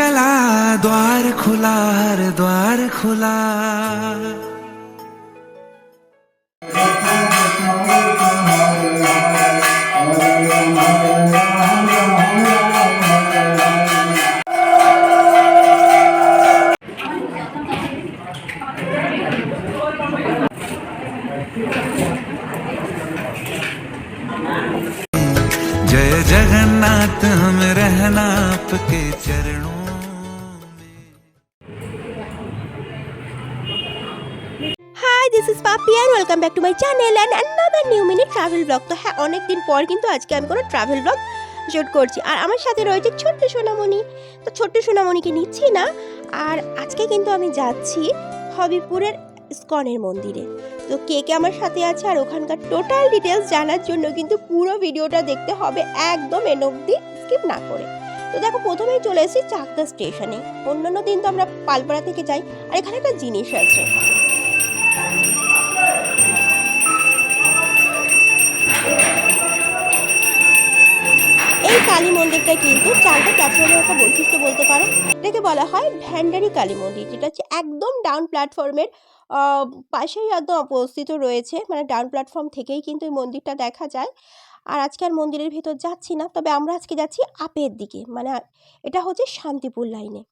चला द्वार खुला हर द्वार खुला। जय जगन्नाथ हम रहना आपके चरणों পাপি and welcome back to my channel and another new minute travel blog তো হ্যাঁ অনেক দিন পর কিন্তু আজকে আমি কোনো ট্রাভেল ব্লগ শুট করছি। আর আমার সাথে রয়েছে ছোট্ট সোনামণি। তো ছোট্ট সোনামণিকে নিচ্ছি না। আর আজকে কিন্তু আমি যাচ্ছি হবিপুরের স্কনের মন্দিরে। তো কে কে আমার সাথে আছে আর ওখানকার টোটাল ডিটেলস জানার জন্য কিন্তু পুরো ভিডিওটা দেখতে হবে একদম এন অবধি স্কিপ না করে। তো দেখো, প্রথমেই চলে এসেছি চাকদা স্টেশনে অন্যান্য দিন তো আমরা পালপাড়া থেকে যাই। আর এখানে একটা জিনিস আছে। কালী মন্দিরটা কিন্তু চালটা প্ল্যাটফর্মের একটা বৈশিষ্ট্য বলতে পারো। এটাকে বলা হয় ভ্যান্ডারি কালী মন্দির, যেটা হচ্ছে একদম ডাউন প্ল্যাটফর্মের পাশেই একদম অবস্থিত রয়েছে। মানে ডাউন প্ল্যাটফর্ম থেকেই কিন্তু এই মন্দিরটা দেখা যায়। আর আজকে আর মন্দিরের ভেতর যাচ্ছি না, তবে আমরা আজকে যাচ্ছি আপের দিকে। মানে এটা হচ্ছে শান্তিপুর লাইনে।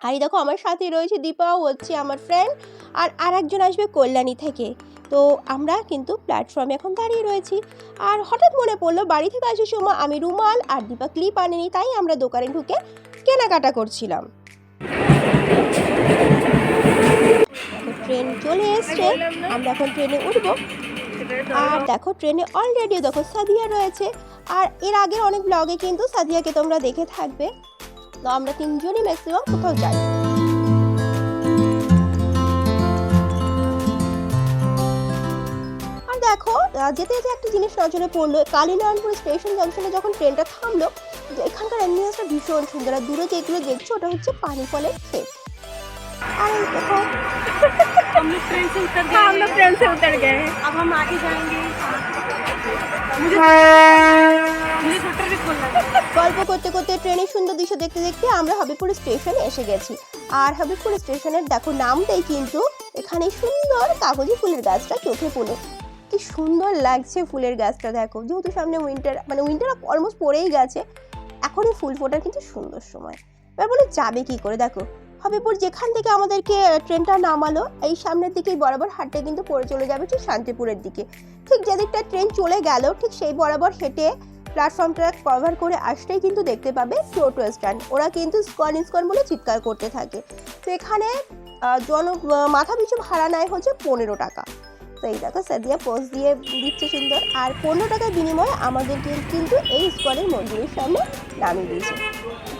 আর দেখো আমার সাথে রয়েছে দীপাও হচ্ছে আমার ফ্রেন্ড আর আর একজন আসবে কল্যাণী থেকে। তো আমরা কিন্তু প্ল্যাটফর্মে এখন দাঁড়িয়ে রয়েছি। আর হঠাৎ মনে পড়ল, বাড়ি থেকে আসার সময় আমি রুমাল আর দীপা ক্লিপ আনিনি, তাই আমরা দোকানে ঢুকে কেনাকাটা করছিলাম। ট্রেন চলে এসছে। আমরা এখন ট্রেনে উঠবো। আর দেখো ট্রেনে অলরেডি দেখো সাদিয়া রয়েছে। আর এর আগে অনেক ব্লগে কিন্তু সাদিয়াকে তোমরা দেখে থাকবে। তো আমরা তিনজনই ম্যাক্সিমাম কোথাও যাই আর দেখো আহ, যেতে যেতে একটা জিনিস নজরে পড়লো কালীনারায়ণপুর স্টেশন জংশনে যখন ট্রেনটা থামলো যে এখানকার অ্যাম্বিয়েন্সটা ভীষণ সুন্দর আর দূরে যেগুলো দেখছো ওটা হচ্ছে পানি ফলের ক্ষেত আর এই দেখো हम लोग ट्रेन से उतर गए हाँ, हम लोग ट्रेन से उतर गए हैं अब हम आगे जाएंगे मुझे मुझे स्वेटर भी खोलना है গল্প করতে করতে ট্রেনের সুন্দর দৃশ্য দেখতে দেখতে আমরা হবিপুর স্টেশনে এসে গেছি। আর হবিপুর স্টেশনের দেখো নামটাই কিন্তু এখানে সুন্দর কাগজি ফুলের গাছটা চোখে পড়ল কি সুন্দর লাগছে ফুলের গাছটা, দেখো। যেহেতু সামনে উইন্টার মানে উইন্টার অলমোস্ট পড়েই গেছে এখনই ফুল ফোটার কিন্তু সুন্দর সময়। এবার বলে যাবে কি করে? দেখো হবিপুর যেখান থেকে আমাদেরকে ট্রেনটা নামালো, এই সামনের দিকেই বরাবর হাঁটতে কিন্তু পড়ে চলে যাবে ঠিক শান্তিপুরের দিকে। ঠিক যেদিকটা ট্রেন চলে গেল, ঠিক সেই বরাবর হেঁটে প্ল্যাটফর্মটা কভার করে আসলেই কিন্তু দেখতে পাবে টোটো স্ট্যান্ড ওরা কিন্তু স্কন স্কন বলে চিৎকার করতে থাকে। তো এখানে জন মাথা পিছু ভাড়া নেয় হচ্ছে পনেরো টাকা। তো এই দেখো সাদিয়া পোস্ট দিয়ে দিচ্ছে সুন্দর। আর পনেরো টাকার বিনিময়ে আমাদেরকে কিন্তু এই স্কনের মন্দিরের সামনে নামিয়ে দিয়েছে।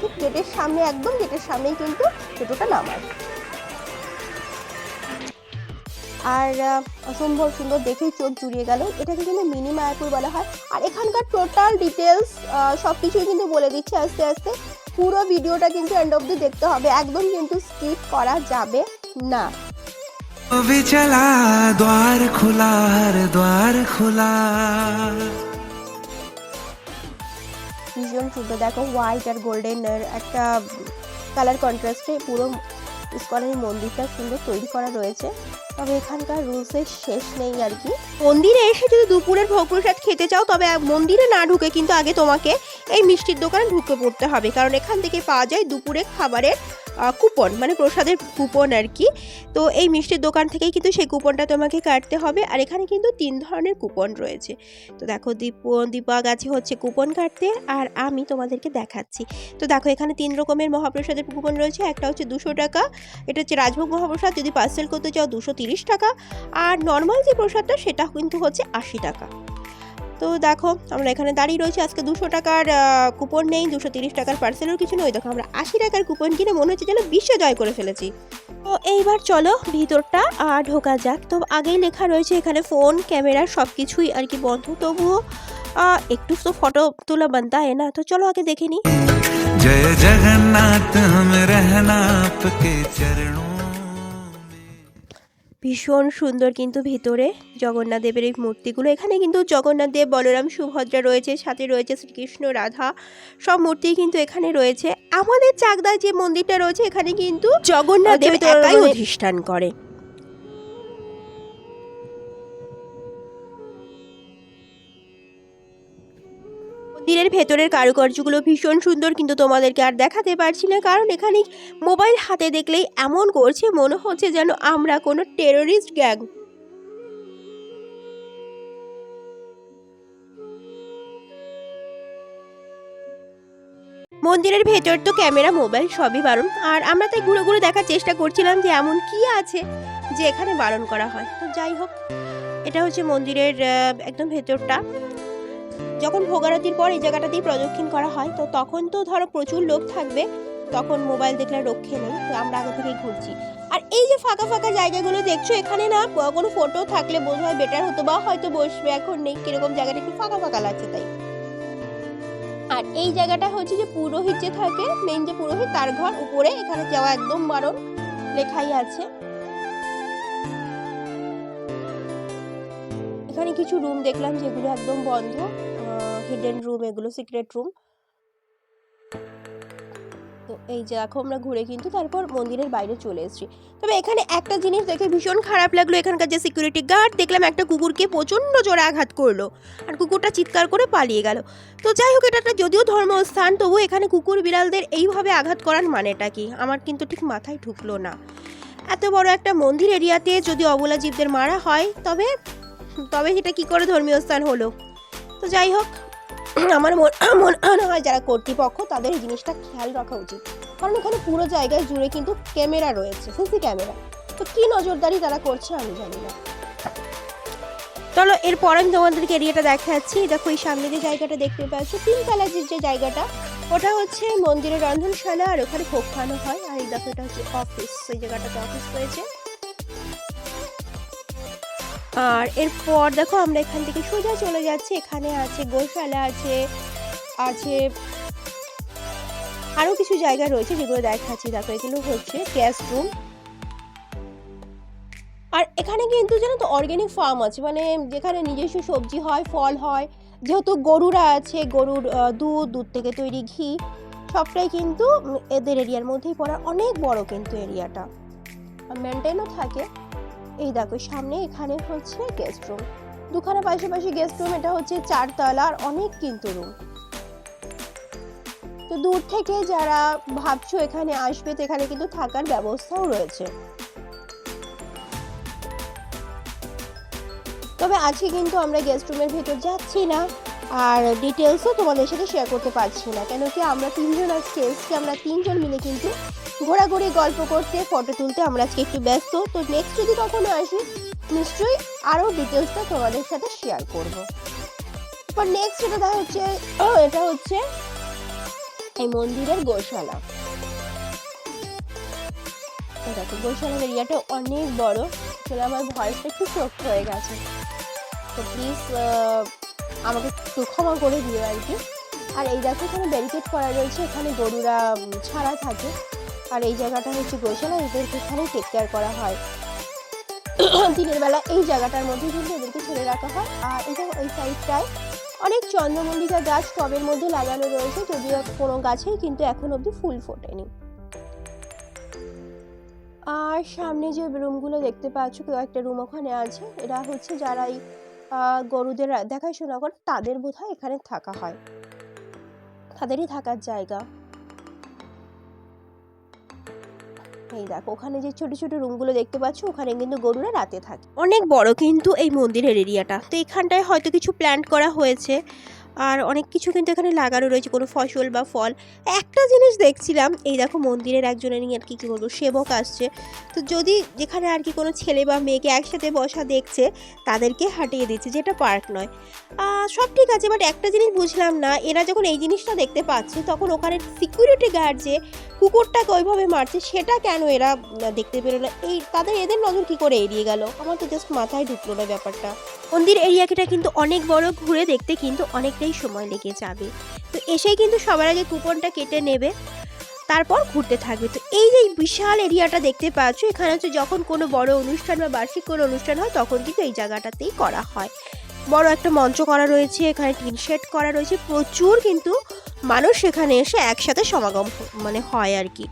ঠিক গেটের সামনে, একদম গেটের সামনেই কিন্তু টোটোটা নামায়। আর অসম্ভব সুন্দর দেখেই চোখ জুড়িয়ে গেল। এটাকে কিন্তু মিনি মায়াপুর বলা হয়। আর এখানকার টোটাল ডিটেলস সব কিছুই কিন্তু বলে দিচ্ছে আস্তে আস্তে। পুরো ভিডিওটা কিন্তু এন্ড দি দেখতে হবে। একদম কিন্তু স্কিপ করা যাবে না। ভীষণ সুন্দর। দেখো হোয়াইট আর গোল্ডেন একটা কালার কন্ট্রাস্টে পুরো ইস্কনের মন্দিরটা সুন্দর তৈরি করা রয়েছে। তবে এখানকার রুলসের শেষ নেই আর কি। মন্দিরে এসে যদি দুপুরের ভোগ প্রসাদ খেতে চাও, তবে মন্দিরে না ঢুকে কিন্তু আগে তোমাকে এই মিষ্টির দোকানে ঢুকে পড়তে হবে। কারণ এখান থেকে পাওয়া যায় দুপুরে খাবারের কুপন মানে প্রসাদের কুপন আর কি। তো এই মিষ্টির দোকান থেকেই কিন্তু সেই কুপনটা তোমাকে কাটতে হবে। আর এখানে কিন্তু তিন ধরনের কুপন রয়েছে। তো দেখো, দীপ, দীপা গাছে হচ্ছে কুপন কাটতে আর আমি তোমাদেরকে দেখাচ্ছি। তো দেখো, এখানে তিন রকমের মহাপ্রসাদের কুপন রয়েছে। একটা হচ্ছে দুশো টাকা, এটা হচ্ছে রাজভোগ মহাপ্রসাদ। যদি পার্সেল করতে চাও দুশো তিরিশ টাকা। আর নর্মাল যে প্রসাদটা, সেটা কিন্তু হচ্ছে আশি টাকা। তো দেখো, আমরা এখানে দাঁড়িয়ে রয়েছি। আজকে দুশো টাকার কুপন নেই, দুশো তিরিশ টাকার পার্সেলের কিছু নয় দেখো, আমরা আশি টাকার কুপন কিনে মনে হচ্ছে যেন বিশ্ব জয় করে ফেলেছি। তো এইবার চলো ভিতরটা ঢোকা যাক। তো আগেই লেখা রয়েছে এখানে ফোন ক্যামেরা সব কিছুই আর কি বন্ধ। তবুও একটু তো ফটো তোলা বানতা হয় না? তো চলো আগে দেখে নি জয় জগন্নাথ হম রহনা আপকে ভীষণ সুন্দর কিন্তু ভেতরে জগন্নাথ দেবের এই মূর্তিগুলো। এখানে কিন্তু জগন্নাথ দেব বলরাম সুভদ্রা রয়েছে সাথে রয়েছে শ্রীকৃষ্ণ রাধা সব মূর্তি কিন্তু এখানে রয়েছে। আমাদের চাকদায় যে মন্দিরটা রয়েছে এখানে কিন্তু জগন্নাথ দেব একাই মানে- অধিষ্ঠান করে। মন্দিরের ভেতরের কারুকার্যগুলো ভীষণ সুন্দর, কিন্তু তোমাদেরকে আর দেখাতে পারছি না, কারণ এখানে মোবাইল হাতে দেখলেই এমন করছে, মনে হচ্ছে যেন আমরা কোনো টেরোরিস্ট গ্যাং মন্দিরের ভেতর তো ক্যামেরা, মোবাইল সবই বারণ, আর আমরা তাই ঘুরে ঘুরে দেখার চেষ্টা করছিলাম যে এমন কি আছে যে এখানে বারণ করা হয়। তো যাই হোক, এটা হচ্ছে মন্দিরের একদম ভেতরটা। যখন ভোগারতির পর এই জায়গাটাতেই প্রদক্ষিণ করা হয়, তো তখন তো ধরো প্রচুর লোক থাকবে, তখন মোবাইল দেখলে রক্ষে নেই, তো আমরা আগে থেকেই ঘুরছি। আর এই যে ফাঁকা ফাঁকা জায়গাগুলো দেখছ, এখানে না কোনো ফটো থাকলে বোধ হয় বেটার হতো বা হয়তো বসবে এখন নেই, কীরকম জায়গাটা একটু ফাঁকা ফাঁকা লাগছে তাই। আর এই জায়গাটা হচ্ছে যে পুরোহিত যে থাকে মেন যে পুরোহিত, তার ঘর উপরে, এখানে যাওয়া একদম বারণ, লেখাই আছে। এখানে কিছু রুম দেখলাম যেগুলো একদম বন্ধ। হিডেন রুম এগুলো সিক্রেট রুম তো এই যে দেখো আমরা ঘুরে কিন্তু তারপর মন্দিরের বাইরে চলে এসেছি। তবে এখানে একটা জিনিস দেখে ভীষণ খারাপ লাগল, এখানকার যে সিকিউরিটি গার্ড দেখলাম একটা কুকুরকে প্রচণ্ড জোরে আঘাত করল। আর কুকুরটা চিৎকার করে পালিয়ে গেল। তো যাই হোক, এটা একটা যদিও ধর্মস্থান তবু এখানে কুকুর বিড়ালদের এইভাবে আঘাত করার মানেটা কি? আমার কিন্তু ঠিক মাথায় ঢুকলো না। এত বড় একটা মন্দির এরিয়াতে যদি অবলা জীবদের মারা হয়, তবে তবে এটা কি করে ধর্মীয় স্থান হলো? তো যাই হোক আমার মন- হয় যারা কর্তৃপক্ষ, তাদের এই জিনিসটা খেয়াল রাখা উচিত। কারণ এখানে পুরো জায়গায় জুড়ে কিন্তু ক্যামেরা রয়েছে, সিসি ক্যামেরা। তো কী নজরদারি তারা করছে আমি জানি না। চলো, এরপর আমি তোমাদেরকে এরিয়াটা দেখাচ্ছি। দেখো, এই সামনে যে জায়গাটা দেখতে পাচ্ছ তিনতলা যে যে জায়গাটা, ওটা হচ্ছে মন্দিরের রন্ধনশালা, আর ওখানে ভোগ খাওয়ানো হয়। আর এই দেখো, এটা হচ্ছে অফিস সেই জায়গাটাতে অফিস রয়েছে। আর এরপর দেখো আমরা এখান থেকে সোজা চলে যাচ্ছি। এখানে আছে গোশালা, আছে আছে আরও কিছু জায়গা রয়েছে যেগুলো দেখাচ্ছি। দেখো, এগুলো হচ্ছে গ্যাস রুম আর এখানে কিন্তু জানো তো অর্গ্যানিক ফার্ম আছে। মানে যেখানে নিজস্ব সবজি হয়, ফল হয়। যেহেতু গরুরা আছে, গরুর দুধ দুধ থেকে তৈরি ঘি, সবটাই কিন্তু এদের এরিয়ার মধ্যেই পড়ার অনেক বড় কিন্তু এরিয়াটা মেনটেনও থাকে। এই দেখো সামনে এখানে হচ্ছে গেস্ট রুম দুখানা পাশাপাশি গেস্ট রুম এটা হচ্ছে চারতলা আর অনেক কিন্তু রুম তো দূর থেকে যারা ভাবছ এখানে আসবে, তো এখানে কিন্তু থাকার ব্যবস্থাও রয়েছে। তবে আজকে কিন্তু আমরা গেস্ট রুমের ভেতর যাচ্ছি না। আর ডিটেলসও তোমাদের সাথে শেয়ার করতে পারছি না। কেন কি আমরা তিনজন আজকে এসছি আমরা তিনজন মিলে কিন্তু ঘোরাঘুরি গল্প করতে ফটো তুলতে আমরা আজকে একটু ব্যস্ত। তো নেক্সট যদি কখনো আসি নিশ্চয়ই আরও ডিটেলসটা তোমাদের সাথে শেয়ার করব। এরপর নেক্সট এটা দেখা হচ্ছে ও, এটা হচ্ছে এই মন্দিরের গোশালা। দেখো গোশালার এরিয়াটা অনেক বড়। আসলে আমার ভয়েসটা একটু চোখ হয়ে গেছে। তো প্লিজ আমাকে একটু ক্ষমা করে দিও আর কি। আর এই দেখো এখানে ব্যারিকেড করা রয়েছে, এখানে গরুরা ছাড়া থাকে। আর এই জায়গাটা হচ্ছে গোশালা, এদেরকে এখানে টেক কেয়ার করা হয়। দিনের বেলা এই জায়গাটার মধ্যে কিন্তু এদেরকে ছেড়ে রাখা হয়। আর এটা ওই সাইডটায় অনেক চন্দ্রমল্লিকা গাছ টবের মধ্যে লাগানো রয়েছে, যদিও কোনো গাছেই কিন্তু এখন অবধি ফুল ফোটেনি। আর সামনে যে রুমগুলো দেখতে পাচ্ছ কেউ একটা রুম ওখানে আছে। এরা হচ্ছে যারা এই গরুদের দেখাশোনা করে তাদের বোধহয় এখানে থাকা হয়। তাদেরই থাকার জায়গা। এই দেখো, ওখানে যে ছোট ছোট রুমগুলো দেখতে পাচ্ছ, ওখানে কিন্তু গরুরা রাতে থাকে। অনেক বড় কিন্তু এই মন্দিরের এরিয়াটা তো এখানটায় হয়তো কিছু প্ল্যান্ট করা হয়েছে। আর অনেক কিছু কিন্তু এখানে লাগানো রয়েছে, কোনো ফসল বা ফল। একটা জিনিস দেখছিলাম, এই দেখো মন্দিরের একজনের আর কি, কী বলব, সেবক আসছে। তো যদি যেখানে আর কি কোনো ছেলে বা মেয়েকে একসাথে বসা দেখছে, তাদেরকে হাঁটিয়ে দিচ্ছে, যেটা পার্ক নয়। সব ঠিক আছে, বাট একটা জিনিস বুঝলাম না, এরা যখন এই জিনিসটা দেখতে পাচ্ছে, তখন ওখানে সিকিউরিটি গার্ড যে কুকুরটাকে ওইভাবে মারছে, সেটা কেন এরা দেখতে পেল না? এই, তাদের, এদের নজর কি করে এড়িয়ে গেল? আমার তো জাস্ট মাথায় ঢুকলো না ব্যাপারটা। মন্দির এরিয়াটা কিন্তু অনেক বড়, ঘুরে দেখতে কিন্তু অনেকটাই সময় লেগে যাবে। তো এসেই কিন্তু সবার আগে কুপনটা কেটে নেবে, তারপর ঘুরতে থাকবে। তো এই যে বিশাল এরিয়াটা দেখতে পাচ্ছ, এখানে হচ্ছে যখন কোনো বড় অনুষ্ঠান বা বার্ষিক কোনো অনুষ্ঠান হয়, তখন কিন্তু এই জায়গাটাতেই করা হয়। বড় একটা মঞ্চ করা রয়েছে, এখানে টিন শেড করা রয়েছে, প্রচুর কিন্তু মানুষ এখানে এসে একসাথে সমাগম মানে হয় আর কি।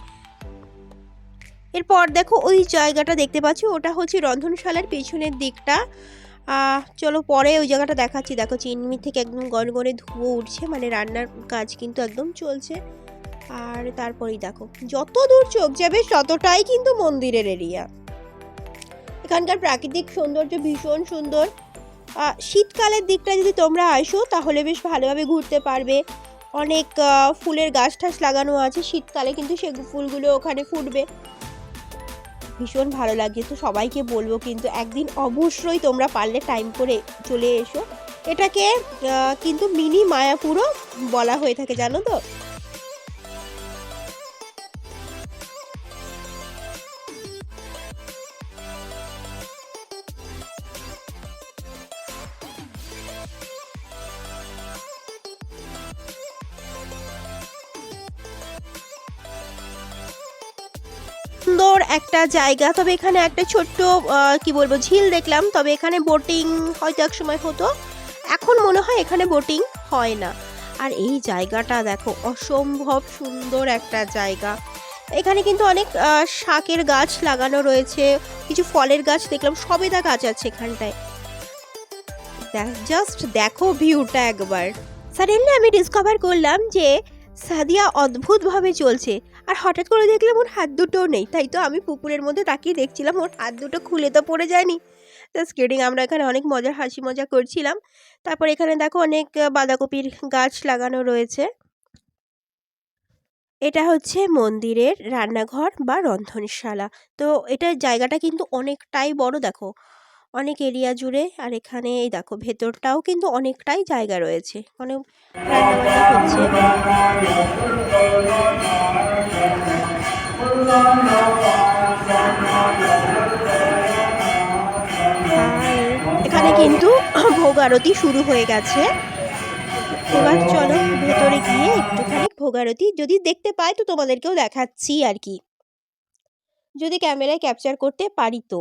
এরপর দেখো ওই জায়গাটা দেখতে পাচ্ছি, ওটা হচ্ছে রন্ধনশালার পেছনের দিকটা। চলো পরে ওই জায়গাটা দেখাচ্ছি। দেখো চিনমি থেকে একদম গনগনে ধুয়ো উঠছে মানে রান্নার কাজ কিন্তু একদম চলছে। আর তারপরেই দেখো, যত দূর চোখ যাবে, ততটাই কিন্তু মন্দিরের এরিয়া এখানকার প্রাকৃতিক সৌন্দর্য ভীষণ সুন্দর। শীতকালের দিকটা যদি তোমরা আসো, তাহলে বেশ ভালোভাবে ঘুরতে পারবে। অনেক ফুলের গাছ টাছ লাগানো আছে। শীতকালে কিন্তু সে ফুলগুলো ওখানে ফুটবে। ভীষণ ভালো লাগছে তো সবাইকে বলব কিন্তু একদিন অবশ্যই তোমরা পারলে টাইম করে চলে এসো। এটাকে কিন্তু মিনি মায়াপুরও বলা হয়ে থাকে, জানো তো? একটা জায়গা, তবে এখানে একটা ছোট্ট কি বলব, ঝিল দেখলাম, তবে এখানে বোটিং হয়তো এক সময় হতো। এখন মনে হয় এখানে বোটিং হয় না। আর এই জায়গাটা দেখো, অসম্ভব সুন্দর একটা জায়গা। এখানে কিন্তু অনেক শাকের গাছ লাগানো রয়েছে, কিছু ফলের গাছ দেখলাম, সবেদা গাছ আছে এখানটায়। জাস্ট দেখো ভিউটা একবার। সাডেনলি আমি ডিসকভার করলাম যে সাদিয়া অদ্ভুতভাবে চলছে। আর হঠাৎ করে দেখলাম ওর হাত দুটোও নেই, তাই তো আমি পুকুরের মধ্যে তাকিয়ে দেখছিলাম ওর হাত দুটো খুলে তো পড়ে যায়নি। জাস্ট কিডিং আমরা এখানে অনেক মজার হাসি মজা করছিলাম। তারপর এখানে দেখো অনেক বাঁধাকপির গাছ লাগানো রয়েছে। এটা হচ্ছে মন্দিরের রান্নাঘর বা রন্ধনশালা। তো এটার জায়গাটা কিন্তু অনেকটাই বড়, দেখো। অনেক এরিয়া জুড়ে। আর এখানে এই দেখো, ভেতরটাও কিন্তু অনেকটাই জায়গা রয়েছে। মানে রান্নাবান্না হচ্ছে। এখানে কিন্তু ভোগ আরতি শুরু হয়ে গেছে। এবার চলো ভেতরে গিয়ে একটুখানি ভোগ আরতি। যদি দেখতে পাই তো তোমাদেরকেও দেখাচ্ছি আর কি। যদি ক্যামেরায় ক্যাপচার করতে পারি তো।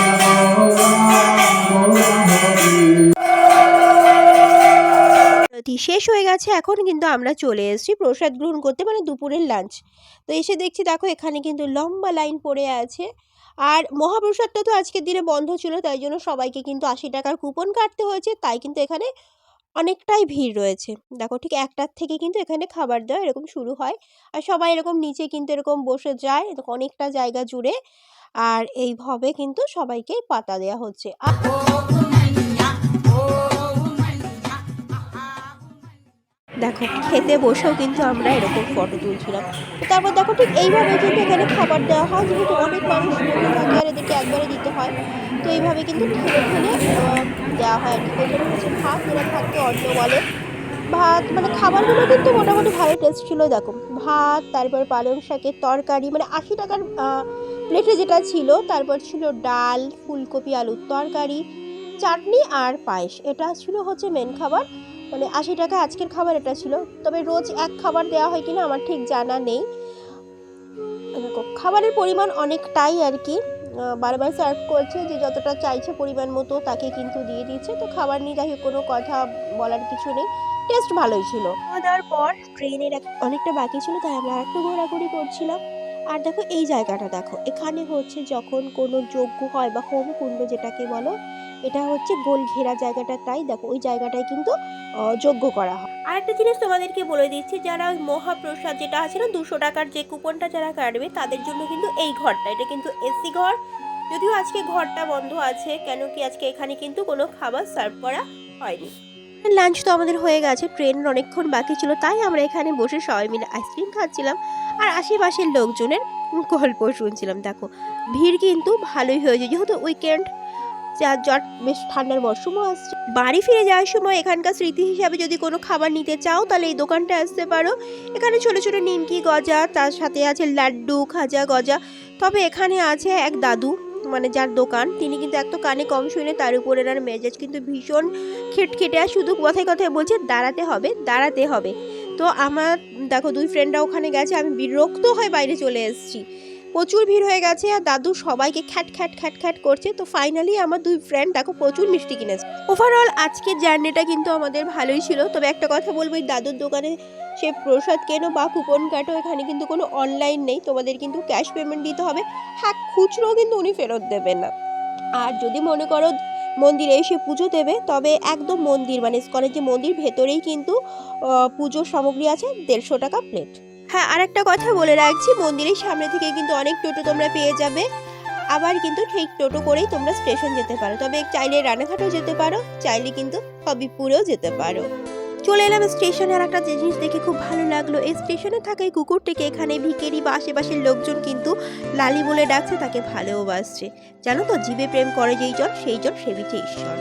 গেছে এখন কিন্তু আমরা চলে এসেছি প্রসাদ গ্রহণ করতে মানে দুপুরের লাঞ্চ তো এসে দেখছি, দেখো এখানে কিন্তু লম্বা লাইন পড়ে আছে। আর মহাপ্রসাদটা তো আজকের দিনে বন্ধ ছিল, তাই জন্য সবাইকে কিন্তু আশি টাকার কুপন কাটতে হয়েছে, তাই কিন্তু এখানে অনেকটাই ভিড় রয়েছে। দেখো ঠিক একটার থেকে কিন্তু এখানে খাবার দেওয়া এরকম শুরু হয়। আর সবাই এরকম নিচে কিন্তু এরকম বসে যায় অনেকটা জায়গা জুড়ে। আর এইভাবে কিন্তু সবাইকে পাতা দেওয়া হচ্ছে। দেখো, খেতে বসেও কিন্তু আমরা এরকম ফটো তুলছিলাম। তারপর দেখো ঠিক এইভাবে কিন্তু এখানে খাবার দেওয়া হয়, যেহেতু অনেক মানুষ থাকে আর এদেরকে একবারে দিতে হয়, তো এইভাবে কিন্তু ঠেলে ঠেলে দেওয়া হয় আর কি। প্রথমে হচ্ছে ভাত, যেটা ভাতকে অন্ন বলে। ভাত মানে খাবারগুলো কিন্তু মোটামুটি ভালো টেস্ট ছিল, দেখো। ভাত, তারপর পালং শাকের তরকারি মানে আশি টাকার প্লেটে যেটা ছিল, তারপর ছিল ডাল, ফুলকপি, আলুর তরকারি, চাটনি আর পায়েস। এটা ছিল হচ্ছে মেন খাবার। মানে আশি টাকা আজকের খাবার এটা ছিল। তবে রোজ এক খাবার দেওয়া হয় কিনা আমার ঠিক জানা নেই। খাবারের পরিমাণ অনেকটাই আর কি। বারবার সার্ভ করছে যে যতটা চাইছে পরিমাণ মতো তাকে কিন্তু দিয়ে দিচ্ছে। তো খাবার নিয়ে যাই কোনো কথা বলার কিছু নেই। টেস্ট ভালোই ছিল। দাওয়ার পর ট্রেনের অনেকটা বাকি ছিল, তাই আমরা একটু ঘোরাঘুরি করছিলাম। আর দেখো, এই জায়গাটা দেখো। এখানে হচ্ছে যখন কোনো যজ্ঞ হয় বা হোম কুণ্ড যেটাকে বলো এটা হচ্ছে গোল ঘেরা জায়গাটা তাই দেখো ওই জায়গাটায় কিন্তু যোগ্য করা হয়। আর একটা জিনিস তোমাদেরকে বলে দিচ্ছি যারা ওই মহাপ্রসাদ যেটা আছে না দুশো টাকার যে কুপনটা যারা কাটবে তাদের জন্য কিন্তু এই ঘরটা এটা কিন্তু এসি ঘর। যদিও আজকে ঘরটা বন্ধ আছে কেন কি আজকে এখানে কিন্তু কোনো খাবার সার্ভ করা হয়নি। লাঞ্চ তো আমাদের হয়ে গেছে ট্রেন অনেকক্ষণ বাকি ছিল তাই আমরা এখানে বসে সবাই মিলে আইসক্রিম খাচ্ছিলাম। আর আশেপাশের লোকজনের গল্প শুনছিলাম দেখো। ভিড় কিন্তু ভালোই হয়েছে যেহেতু উইকেন্ড জট, বেশ ঠান্ডার মরশুমও আসছে। বাড়ি ফিরে যাওয়ার সময় এখানকার স্মৃতি হিসাবে যদি কোনো খাবার নিতে চাও, তাহলে এই দোকানটা আসতে পারো। এখানে ছোট ছোট নিমকি গজা, তার সাথে আছে লাড্ডু, খাজা গজা। তবে এখানে আছে এক দাদু মানে যার দোকান। তিনি কিন্তু এত কানে কম শুনে তার উপর এনার মেজাজ কিন্তু ভীষণ খেটখেটে আর শুধু কথায় কথায় বলছে, দাঁড়াতে হবে দাঁড়াতে হবে। তো আমার, দেখো, দুই ফ্রেন্ডরা ওখানে গেছে, আমি বিরক্ত হয়ে বাইরে চলে এসেছি। প্রচুর ভিড় হয়ে গেছে আর দাদু সবাইকে খ্যাট খ্যাট খ্যাট খ্যাট করছে। তো ফাইনালি আমার দুই ফ্রেন্ড দেখো প্রচুর মিষ্টি কিনেছে। ওভারঅল আজকের জার্নিটা কিন্তু আমাদের ভালোই ছিল। তবে একটা কথা বলব, এই দাদুর দোকানে সে প্রসাদ কেনো বা কুপন কাটো এখানে কিন্তু কোনো অনলাইন নেই। তোমাদের কিন্তু ক্যাশ পেমেন্ট দিতে হবে। হ্যাঁ খুচরো কিন্তু উনি ফেরত দেবেন না। আর যদি মনে করো মন্দিরে এসে পুজো দেবে, তবে একদম মন্দির মানে ইস্কনের যে মন্দির ভেতরেই কিন্তু পুজোর সামগ্রী আছে, দেড়শো টাকা প্লেট হ্যাঁ আর একটা কথা বলে রাখছি, মন্দিরের সামনে থেকে কিন্তু অনেক টোটো তোমরা পেয়ে যাবে। আবার কিন্তু ঠিক টোটো করেই তোমরা স্টেশন যেতে পারো। তবে চাইলে রানাঘাটেও যেতে পারো, চাইলে কিন্তু হবিপুরেও যেতে পারো। চলে এলাম স্টেশনে। আর একটা জিনিস দেখে খুব ভালো লাগল, এই স্টেশনে থাকা এই কুকুরটিকে এখানে ভিকেরি বা আশেপাশের লোকজন কিন্তু লালি বলে ডাকছে, তাকে ভালোবাসছে। জানো তো, জীবে প্রেম করে যেই জন, সেই জন সেবিছে ঈশ্বর।